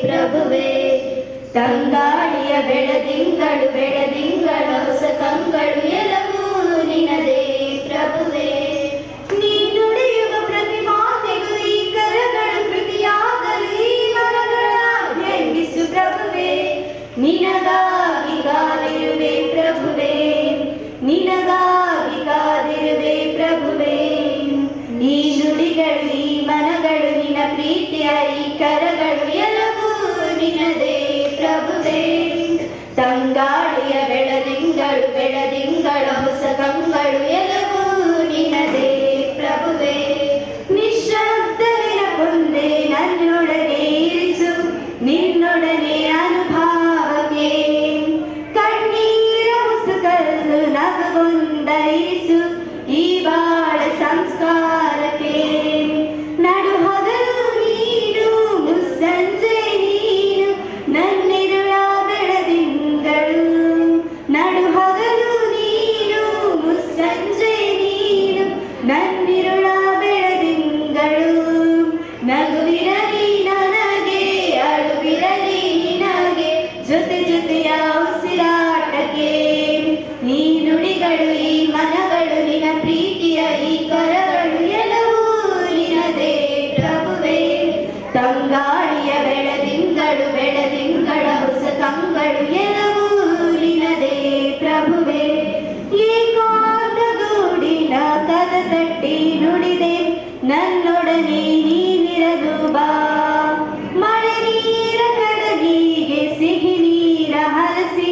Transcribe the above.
ಪ್ರಭುವೇ ತಂಗಾಳಿಯ ಬೆಳದಿಂಗಳು, ಬೆಳದಿಂಗಳ, ಹೊಸ ಕಂಗಳು ಎಲ್ಲವೂ ನಿನದೇ ಪ್ರಭುವೇ. ನೀ ನುಡಿಯುವ ಪ್ರತಿ ಮಾತಿಗೂ ಈ ಕರಗಳು ಕೃತಿಯಾಗಲು, ಮರಗಳ ಪ್ರಭುವೇ ತಂಗಾಳಿಯ ಬೆಳದಿಂಗಳು ಬೆಳದಿಂಗಳ ಹೊಸ ಕಂಗಳು ಎಲ್ಲವೂ ನಿನದೇ ಪ್ರಭುವೇ ನಿಶ್ಶಬ್ದವಿನ ಕೊಂದೆ ನನ್ನೊಡನೆ ಇರಿಸು ನಿನ್ನೊಡನೆ ಅನುಭಾವಕ್ಕೆ ಕಣ್ಣೀರ ಮುಸುಕಲ್ಲು ನಗುಗೊಂಡ ಇರಿಸು ಈ ಬಾಳ ನನ್ನಿರುಳ ಬೆಳದಿಂಗಳು, ನಗುವಿರಲಿ ನನಗೆ, ಅಳುವಿರಲಿ ನಿನಗೆ, ಜೊತೆ ಜೊತೆಯ ಉಸಿರಾಟಕ್ಕೆ ಈ ನುಡಿಗಳು, ಈ ಮನಗಳು ನಿನ ಪ್ರೀತಿಯ ಈ ಕರಗಳು ಎಲ್ಲವೂ ನಿನದೇ ಪ್ರಭುವೇ. ತಂಗಾಳಿಯ ಬೆಳದಿಂಗಳು, ಬೆಳದಿಂಗಳ ಹೊಸ ತಂಗಳು ಎಲ್ಲವೂ ಕಟ್ಟಿ ನುಡಿದೆ ನನ್ನೊಡನೆ ನೀನಿರಲು ಬಾ. ಮಳೆ ನೀರ ಕಡಗಿಗೆ ಸಿಹಿ ನೀರ ಹರಸಿ